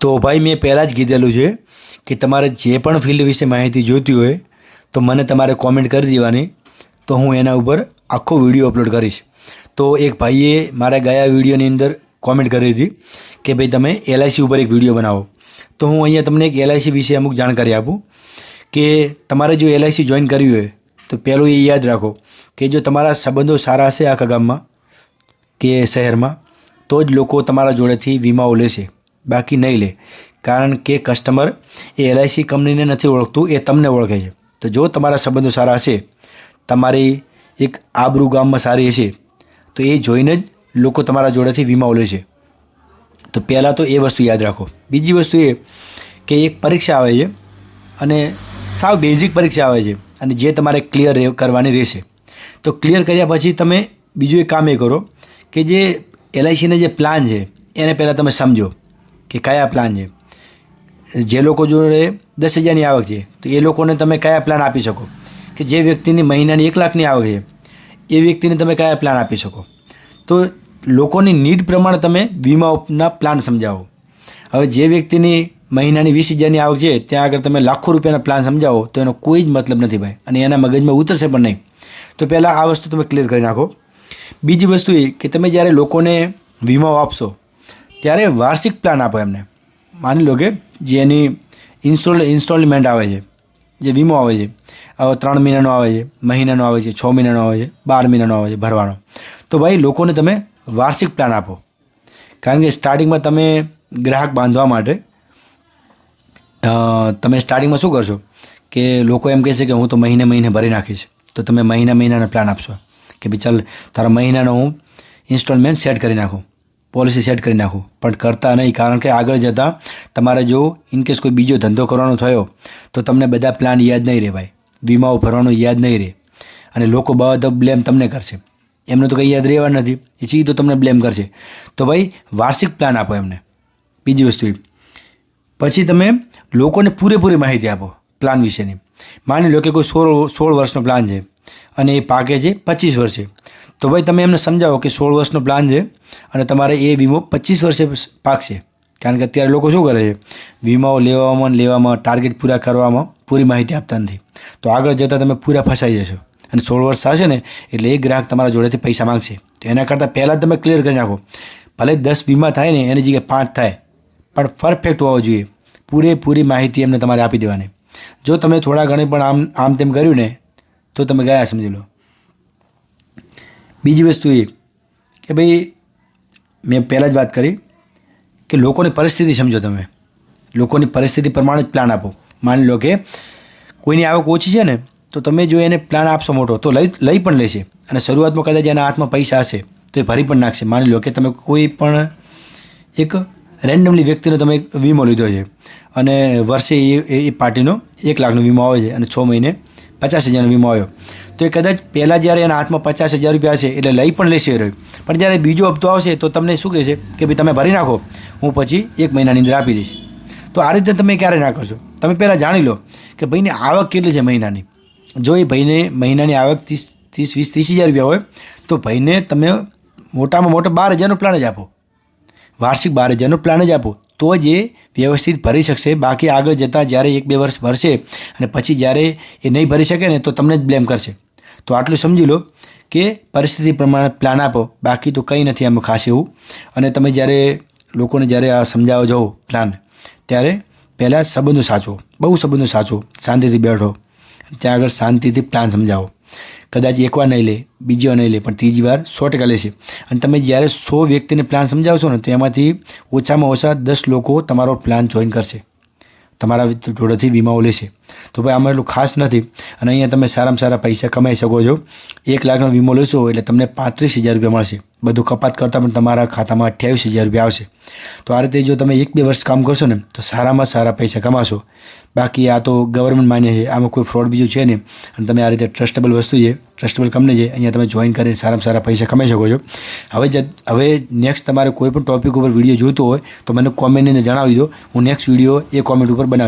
તો ભાઈ મેં પહેલાં જ કીધેલું છે કે તમારે જે પણ ફિલ્ડ વિશે માહિતી જોઈતી હોય, તો મને તમારે કોમેન્ટ કરી દેવાની. તો હું એના ઉપર આખો વીડિયો અપલોડ કરીશ. તો એક ભાઈએ મારા ગયા વિડીયોની અંદર કોમેન્ટ કરી હતી કે ભાઈ તમે એલઆઈસી ઉપર એક વીડિયો બનાવો. તો હું અહીંયા તમને એક એલઆઈસી વિશે અમુક જાણકારી આપું કે તમારે જો એલઆઈસી જોઈન કરવી હોય, તો પહેલું એ યાદ રાખો કે જો તમારા સંબંધો સારા હશે આખા ગામમાં કે શહેરમાં, તો જ લોકો તમારા જોડેથી વીમાઓ લેશે. બાકી નહીં લે. કારણ કે કસ્ટમર એ એલઆઈસી કંપનીને નથી ઓળખતું, એ તમને ઓળખે છે. તો જો તમારા સંબંધો સારા હશે, તમારી એક આબરૂ ગામમાં સારી હશે, તો એ જોઈને જ લોકો તમારા જોડેથી વીમાઓ છે. તો પહેલાં તો એ વસ્તુ યાદ રાખો. બીજી વસ્તુ એ કે એક પરીક્ષા આવે છે અને સાવ બેઝિક પરીક્ષા આવે છે અને જે તમારે ક્લિયર કરવાની રહેશે. તો ક્લિયર કર્યા પછી તમે બીજું એક કામ એ કરો કે જે એલઆઈસીના જે પ્લાન છે, એને પહેલાં તમે સમજો. કે કયા પ્લાન છે? જે લોકો જોડે દસ હજારની આવક છે, તો એ લોકોને તમે કયા પ્લાન આપી શકો? કે જે વ્યક્તિની મહિનાની એક લાખની આવક છે, એ વ્યક્તિને તમે કયા પ્લાન આપી શકો? તો લોકોની નીડ પ્રમાણે તમે વીમાના પ્લાન સમજાવો. હવે જે વ્યક્તિની મહિનાની વીસ હજારની આવક છે, ત્યાં આગળ તમે લાખો રૂપિયાના પ્લાન સમજાવો, તો એનો કોઈ જ મતલબ નથી ભાઈ. અને એના મગજમાં ઉતરશે પણ નહીં. તો પહેલાં આ વસ્તુ તમે ક્લિયર કરી નાખો. બીજી વસ્તુ એ કે તમે જ્યારે લોકોને વીમો આપશો ત્યારે વાર્ષિક પ્લાન આપો એમને. માની લો કે જે એની ઇન્સ્ટોલ ઇન્સ્ટોલમેન્ટ આવે છે, જે વીમો આવે છે, હવે ત્રણ મહિનાનો આવે છે, મહિનાનો આવે છે, છ મહિનાનો આવે છે, બાર મહિનાનો આવે છે, ભરવાનો. તો ભાઈ લોકોને તમે વાર્ષિક પ્લાન આપો. કારણ કે સ્ટાર્ટિંગમાં તમે ગ્રાહક બાંધવા માટે તમે સ્ટાર્ટિંગમાં શું કરશો? કે લોકો એમ કહેશે કે હું તો મહિને મહિને ભરી નાખીશ. તો તમે મહિના મહિનાના પ્લાન આપશો. કે ભાઈ ચાલ, તારા મહિનાનો હું ઇન્સ્ટોલમેન્ટ સેટ કરી નાખું. પોલિસી સેટ કરી નાખું. પણ કરતા નહીં, કારણ કે આગળ જતાં તમારે જો ઇનકેસ કોઈ બીજો ધંધો કરવાનો થયો, તો તમને બધા પ્લાન યાદ નહીં રહે ભાઈ વીમાઓ ભરવાનું યાદ નહીં રહે. અને લોકો બધા બ્લેમ તમને કરશે. એમને તો કંઈ યાદ રહેવા નથી. એ સીધો તમને બ્લેમ કરશે. તો ભાઈ, વાર્ષિક પ્લાન આપો એમને. બીજી વસ્તુ એ. પછી તમે લોકોને પૂરેપૂરી માહિતી આપો પ્લાન વિશેની. માની લો કે કોઈ સોળ સોળ વર્ષનો પ્લાન છે. અને એ પાકે છે પચીસ વર્ષે. તો ભાઈ તમે એમને સમજાવો કે સોળ વર્ષનો પ્લાન છે અને તમારે એ વીમો પચીસ વર્ષે પાકશે. કારણ કે અત્યારે લોકો શું કરે છે? વીમાઓ લેવામાં લેવામાં ટાર્ગેટ પૂરા કરવામાં પૂરી માહિતી આપતા નથી. તો આગળ જતાં તમે પૂરા ફસાઈ જશો. અને સોળ વર્ષ થશે ને, એટલે એ ગ્રાહક તમારા જોડેથી પૈસા માંગશે. તો એના કરતાં પહેલાં તમે ક્લિયર કરી નાખો. ભલે દસ વીમા થાય ને, એની જગ્યાએ પાંચ થાય, પણ પરફેક્ટ હોવો જોઈએ. પૂરેપૂરી માહિતી એમને તમારે આપી દેવાની. જો તમે થોડા ઘણી પણ આમ આમ તેમ કર્યું ને, તો તમે ગયા સમજી લો. બીજી વસ્તુ એ કે ભાઈ, મેં પહેલાં જ વાત કરી કે લોકોની પરિસ્થિતિ સમજો તમે. લોકોની પરિસ્થિતિ પ્રમાણે જ પ્લાન આપો. માની લો કે કોઈની આવક ઓછી છે ને, તો તમે જો એને પ્લાન આપશો મોટો, તો લઈ લઈ પણ લેશે. અને શરૂઆતમાં કદાચ એના હાથમાં પૈસા હશે, તો એ ભરી પણ નાખશે. માની લો કે તમે કોઈ પણ એક રેન્ડમલી વ્યક્તિનો તમે વીમો લીધો છે અને વર્ષે એ એ પાર્ટીનો એક લાખનો વીમો આવે છે અને છ મહિને પચાસ હજારનો વીમો આવ્યો. તો એ કદાચ પહેલાં જ્યારે એના હાથમાં પચાસ હજાર રૂપિયા છે એટલે લઈ પણ લેશે રહ્યું. પણ જ્યારે બીજો હપ્તો આવશે તો તમને શું કહેશે? કે ભાઈ તમે ભરી નાખો. હું પછી એક મહિનાની અંદર આપી દઈશ. તો આ રીતે તમે ક્યારે ના કરશો? તમે પહેલાં જાણી લો કે ભાઈની આવક કેટલી છે મહિનાની? જો એ ભાઈને મહિનાની આવક ત્રીસ ત્રીસ, વીસ, ત્રીસ હજાર રૂપિયા હોય, તો ભાઈને તમે મોટામાં મોટો બાર હજારનો પ્લાન જ આપો. વાર્ષિક બાર હજારનો પ્લાન જ આપો. તો જ એ વ્યવસ્થિત ભરી શકશે. બાકી આગળ જતાં જ્યારે એક બે વર્ષ ભરશે અને પછી જ્યારે એ નહીં ભરી શકે ને, તો તમને જ બ્લેમ કરશે. તો આટલું સમજી લો કે પરિસ્થિતિ પ્રમાણે પ્લાન આપો. બાકી તો કંઈ નથી આમાં ખાસ એવું. અને તમે જ્યારે લોકોને જ્યારે આ સમજાવવા જાઓ પ્લાન ત્યારે પહેલાં સંબંધો સાચવો. બહુ સંબંધો સાચવો. શાંતિથી બેઠો. ત્યાં આગળ શાંતિથી પ્લાન સમજાવો. કદાચ એકવાર નહીં લે, બીજી વાર નહીં લે, પણ ત્રીજી વાર સો ટકા લેશે અને તમે જ્યારે સો વ્યક્તિને પ્લાન સમજાવશો ને, તો એમાંથી ઓછામાં ઓછા દસ લોકો તમારો પ્લાન જોઈન કરશે. તમારા જોડેથી વીમાઓ લેશે. તો ભાઈ, આમાં એટલું ખાસ નથી. અને અહીંયા તમે સારામાં સારા પૈસા કમાઈ શકો છો. એક લાખનો વીમો લેશો એટલે તમને પાંત્રીસ હજાર રૂપિયા મળશે. બધું કપાત કરતાં પણ તમારા ખાતામાં અઠ્યાવીસ હજાર રૂપિયા આવશે. તો આ રીતે જો તમે એક બે વર્ષ કામ કરશો ને, તો સારામાં સારા પૈસા કમાશો. બાકી આ તો ગવર્મેન્ટ માન્ય છે, આમાં કોઈ ફ્રોડ બીજું છે નહીં. અને તમે આ રીતે ટ્રસ્ટેબલ વસ્તુ છે ટ્રસ્ટેબલ કંપની છે, અહીંયા તમે જોઈન કરીને સારામાં સારા પૈસા કમાઈ શકો છો. હવે જ, હવે નેક્સ્ટ તમારે કોઈ પણ ટોપિક ઉપર વીડિયો જોઈતો હોય, તો મને કોમેન્ટની જણાવી દો હું નેક્સ્ટ વીડિયો એ કોમેન્ટ ઉપર બનાવી